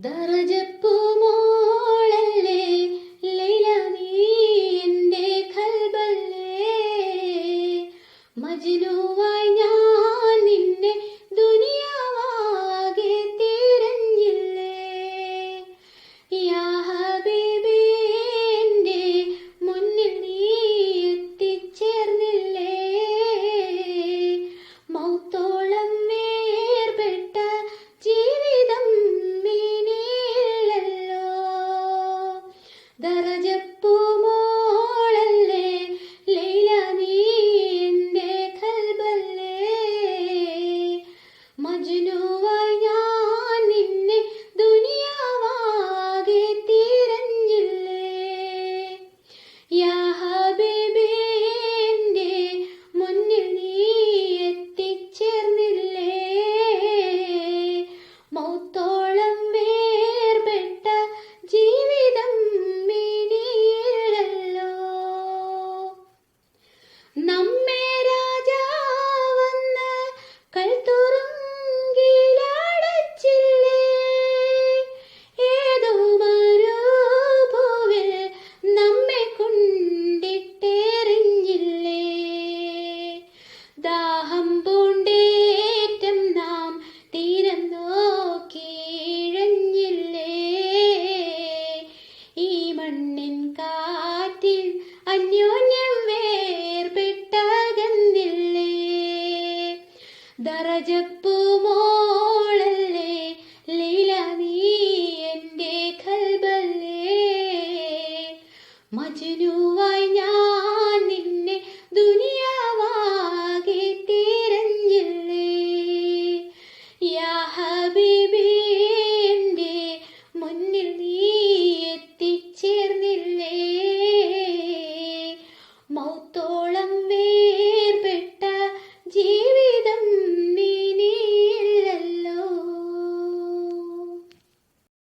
ദറജപ്പൂമോളല്ലേ ലൈല നീ എന്റെ ഖൽബല്ലേ അന്യോന്യം വേർപെട്ടകന്നില്ലേ? ദറജപ്പൂ മോളല്ലേ? ലീല നീ എന്റെ കൽബല്ലേ മജനു